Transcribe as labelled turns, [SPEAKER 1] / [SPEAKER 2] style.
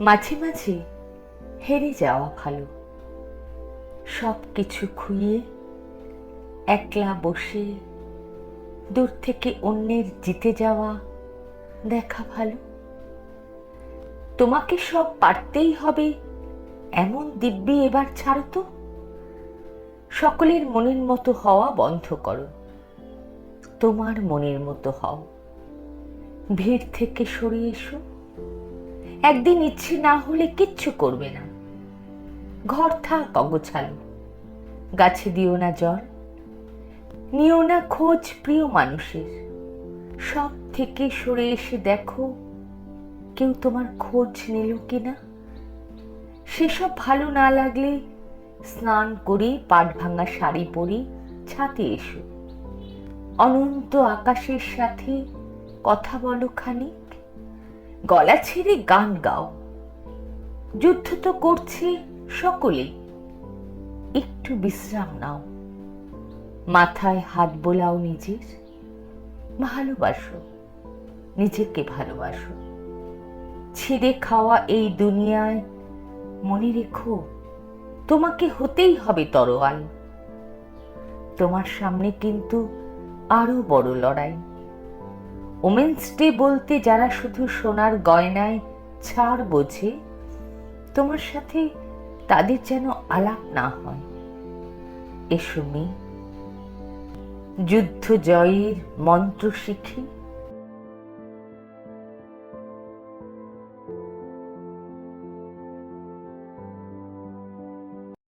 [SPEAKER 1] মাঝে মাঝে হেরে যাওয়া ভালো। সব কিছু খুইয়ে একলা বসে, দূর থেকে অন্যের জিতে যাওয়া দেখা ভালো। তোমাকে সব পারতেই হবে, এমন দিব্যি এবার ছাড়ো তো। সকলের মনের মতো হওয়া বন্ধ করো। তোমার মনের মতো হও। ভিড় থেকে সরে এসো। একদিন ইচ্ছে না হলে কিচ্ছু করবে না। ঘর থাক অগোছালো। গাছে দিও না জল। নিও না খোঁজ প্রিয় মানুষের। সব থেকে সরে এসে দেখো, কেউ তোমার খোঁজ নিল কিনা? সেসব ভালো না লাগলে স্নান করে পাট ভাঙা শাড়ি পরে ছাতে এসো। অনন্ত আকাশের সাথে কথা বলো খানিক গলা ছেড়ে গান গাও। যুদ্ধ তো করছে সকলেই একটু বিশ্রাম নাও। মাথায় হাত বোলাও নিজের। ভালোবাসো। নিজেকে ভালোবাসো। ছিঁড়ে খাওয়া এই দুনিয়ায় মনে রেখো, তোমাকে হতেই হবে তরোয়াল। তোমার সামনে কিন্তু আরও বড় লড়াই। ওমেন্স ডে বলতে যারা শুধু সোনার গয়নায় ছাড় বোঝে, তোমার সাথে তাদের যেন আলাপ না হয়। এসো মেয়ে, যুদ্ধ জয়ের মন্ত্র শিখে